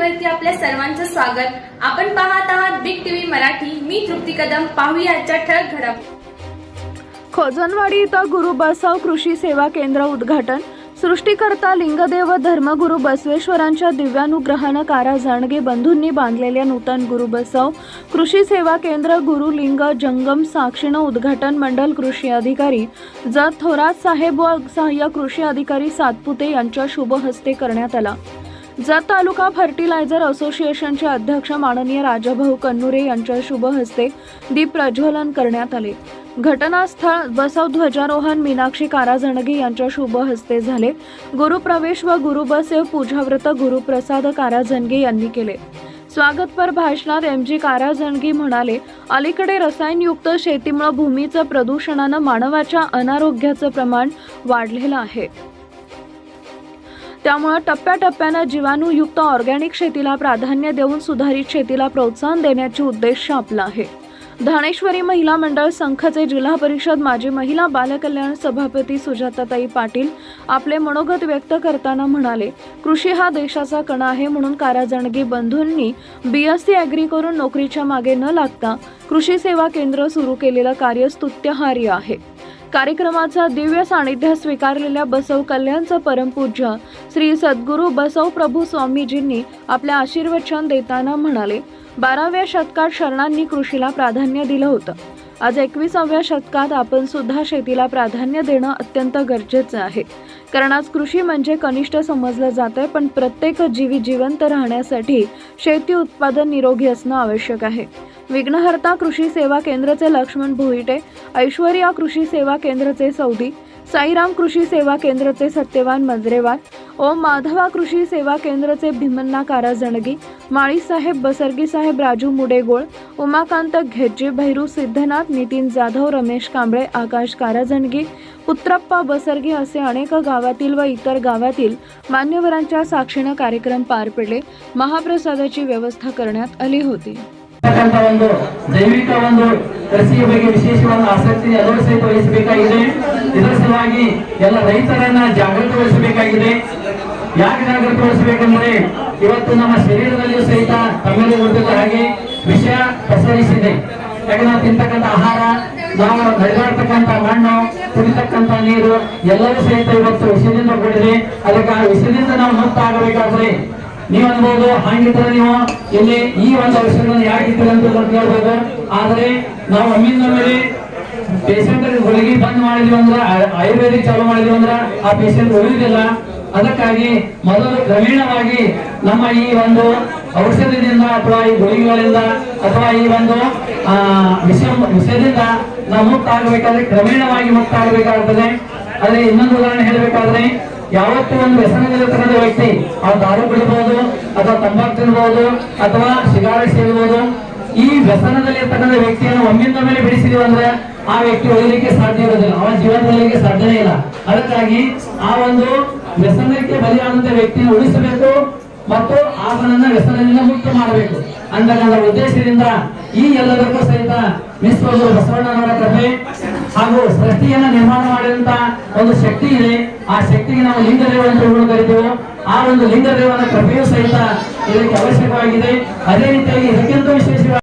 मराठीवरती आपल्या सर्वांचं स्वागत. आपण पाहत आहात बिग टीव्ही मराठी. मी तृप्ती कदम. पाहूया आजच्या ठळक घडामोडी खोजनवाडी इथं गुरु बसव कृषी सेवा केंद्र उद्घाटन. सृष्टीकर्ता लिंगदेव धर्मगुरू बसवेश्वरांच्या दिव्यानुग्रहानं कारा जाणगे बंधूंनी बांधलेल्या नूतन गुरु बसव. कृषी सेवा केंद्र गुरु लिंग जंगम साक्षीनं उद्घाटन मंडल कृषी अधिकारी. जत थोरात साहेब व सहाय्यक कृषी अधिकारी सातपुते यांच्या शुभहस्ते करण्यात आला. जत तालुका फर्टिलायझर असोसिएशनचे अध्यक्ष माननीय राजाभाऊ कन्नुरे यांच्या शुभ हस्ते दीप प्रज्वलन करण्यात आले. घटनास्थळ बसव ध्वजारोहण मीनाक्षी काराजणगी यांच्या शुभ हस्ते झाले. गुरुप्रवेश व गुरुबसेव पूजाव्रत गुरुप्रसाद काराजणगी यांनी केले. स्वागतपर भाषणात एम जी काराजणगी म्हणाले अलीकडे रसायनयुक्त शेतीमुळे भूमीचं प्रदूषणानं मानवाच्या अनारोग्याचं प्रमाण वाढलेलं आहे. त्यामुळे टप्प्याटप्प्यानं जीवाणूयुक्त ऑर्गॅनिक शेतीला प्राधान्य देऊन सुधारित शेतीला प्रोत्साहन देण्याची उद्देश आपला आहे. धाणेश्वरी महिला मंडळ संघाचे जिल्हा परिषद माजी महिला बालकल्याण सभापती सुजाताताई पाटील आपले मनोगत व्यक्त करताना म्हणाले कृषी हा देशाचा कणा आहे म्हणून काराजणगी बंधूंनी बीएससी अॅग्री करून नोकरीच्या मागे न लागता कृषी सेवा केंद्र सुरू केलेलं कार्य स्तुत्यहार्य आहे. कार्यक्रमाचा दिव्य सानिध्य स्वीकारलेल्या बसव कल्याणचं परमपूज्य श्री सद्गुरू बसव प्रभू स्वामीजींनी आपले आशीर्वचन देताना म्हणाले बाराव्या शतकात शरणांनी कृषीला प्राधान्य दिलं होतं. आज एकविसाव्या शतकात आपण सुद्धा शेतीला प्राधान्य देणं अत्यंत गरजेचं आहे. कारण आज कृषी म्हणजे कनिष्ठ समजलं जात पण प्रत्येक जीवी जिवंत राहण्यासाठी शेती उत्पादन निरोगी असणं आवश्यक आहे. विघ्नहर्ता कृषी सेवा केंद्रचे लक्ष्मण भोईटे ऐश्वर्या कृषी सेवा केंद्रचे सौदी साईराम कृषी सेवा केंद्रचे सत्यवान मंजरेवार ओम माधवा कृषी सेवा केंद्रचे भीमन्ना कारा जणगी माळीसाहेब बसरगीसाहेब राजू मुडेगोळ उमाकांत घेज्जी भैरू सिद्धनाथ नितीन जाधव रमेश कांबळे आकाश काराजणगी पुत्रप्पा बसरगी असे अनेक गावातील व इतर गावातील मान्यवरांच्या साक्षीनं कार्यक्रम पार पडले. महाप्रसादाची व्यवस्था करण्यात आली होती. ಒಂದು ಜೈವಿಕ ಒಂದು ಕೃಷಿಯ ಬಗ್ಗೆ ವಿಶೇಷವಾದ ಆಸಕ್ತಿ ಅದರ ಸಹಿತ ವಹಿಸಬೇಕಾಗಿದೆ. ಇದರ ಸಲುವಾಗಿ ಎಲ್ಲ ರೈತರನ್ನ ಜಾಗೃತಗೊಳಿಸಬೇಕಾಗಿದೆ. ಯಾಕೆ ಜಾಗೃತಗೊಳಿಸಬೇಕೆಂದರೆ ಇವತ್ತು ನಮ್ಮ ಶರೀರದಲ್ಲಿಯೂ ಸಹಿತ ತಮ್ಮಲ್ಲಿ ಉಳಿದ ಹಾಗೆ ವಿಷ ಪಸರಿಸಿದೆ. ಯಾಕೆ ನಾವು ತಿಂತಕ್ಕಂಥ ಆಹಾರ, ನಾವು ನಡೆದಾಡ್ತಕ್ಕಂಥ ಮಣ್ಣು, ಕುಡಿತಕ್ಕಂಥ ನೀರು ಎಲ್ಲವೂ ಸಹಿತ ಇವತ್ತು ವಿಷದಿಂದ ಕೂಡಿದೆ. ಅದಕ್ಕೆ ಆ ವಿಷದಿಂದ ನಾವು ಮುಕ್ತ ಆಗಬೇಕಾದ್ರೆ ನೀವು ಅನ್ಬೋದು ಹಂಗಿದ್ರೆ ನೀವು ಇಲ್ಲಿ ಈ ಒಂದು ಔಷಧಿಗಳನ್ನು ಯಾಕೆ ಇದ್ದೀರಿ ಅಂತ ಕೇಳ್ಬೋದು ಆದ್ರೆ ನಾವು ಮೇಲೆ ಪೇಷಂಟ್ ಗುಳಿಗೆ ಬಂದ್ ಮಾಡಿದ್ವಿ ಅಂದ್ರ ಆಯುರ್ವೇದಿಕ್ ಚಾಲು ಮಾಡಿದ್ವಿ ಅಂದ್ರ ಆ ಪೇಷಂಟ್ ಉಳಿದಿಲ್ಲ. ಅದಕ್ಕಾಗಿ ಮೊದಲು ಕ್ರಮೇಣವಾಗಿ ನಮ್ಮ ಈ ಒಂದು ಔಷಧದಿಂದ ಅಥವಾ ಈ ಗುಳಿಗೆಗಳಿಂದ ಅಥವಾ ಈ ಒಂದು, ಆ, ವಿಷ, ವಿಷದಿಂದ ನಾವು ಮುಕ್ತ ಆಗಬೇಕಾದ್ರೆ ಕ್ರಮೇಣವಾಗಿ ಮುಕ್ತ ಆಗಬೇಕಾಗ್ತದೆ ಅದೇ ಇನ್ನೊಂದು ಉದಾಹರಣೆ ಹೇಳಬೇಕಾದ್ರೆ ಯಾವತ್ತೂ ಒಂದು ವ್ಯಸನದಲ್ಲಿರ್ತಕ್ಕಂಥ ವ್ಯಕ್ತಿ. ಅವ್ರು ದಾರು ಕುಡಿಬಹುದು ಅಥವಾ ತಂಬಾಕು ತಿನ್ಬಹುದು ಅಥವಾ ಸಿಗಾರೆಟ್ ಸೇರ್ಬಹುದು ಈ ವ್ಯಸನದಲ್ಲಿ ಇರ್ತಕ್ಕಂಥ ವ್ಯಕ್ತಿಯನ್ನು ಒಮ್ಮಿಂದ ಮೇಲೆ ಬಿಡಿಸಿದೀವಿ ಅಂದ್ರೆ ಆ ವ್ಯಕ್ತಿ ಒಯ್ಯಲಿಕ್ಕೆ ಸಾಧ್ಯ ಇರೋದಿಲ್ಲ. ಅವನ ಜೀವನದಲ್ಲಿ ಸಾಧ್ಯನೇ ಇಲ್ಲ. ಅದಕ್ಕಾಗಿ ಆ ಒಂದು ವ್ಯಸನಕ್ಕೆ ಬಲಿಯಾದಂತ ವ್ಯಕ್ತಿಯನ್ನು ಉಳಿಸಬೇಕು ಮತ್ತು ಆತನನ್ನ ವ್ಯಸನದಿಂದ ಮುಕ್ತ ಮಾಡಬೇಕು. ಅಂತಕ್ಕಂಥ ಉದ್ದೇಶದಿಂದ ಈ ಎಲ್ಲದಕ್ಕೂ ಸಹಿತ ಮಿಸ್ ಬಸವಣ್ಣನವರ ಕಥೆ ಹಾಗೂ ಸೃಷ್ಟಿಯನ್ನ ನಿರ್ಮಾಣ ಮಾಡಿದಂತ ಒಂದು ಶಕ್ತಿ ಇದೆ. ಆ ಶಕ್ತಿಗೆ ನಾವು ಲಿಂಗದೇವ ಅಂತ ಕರಿತೇವೆ, ಆ ಒಂದು ಲಿಂಗದೇವನ ಕೃಪೆಯೂ ಸಹಿತ ಇದಕ್ಕೆ ಅವಶ್ಯಕವಾಗಿದೆ. ಅದೇ ರೀತಿಯಾಗಿ ಇದಕ್ಕಿಂತ ವಿಶೇಷವಾಗಿ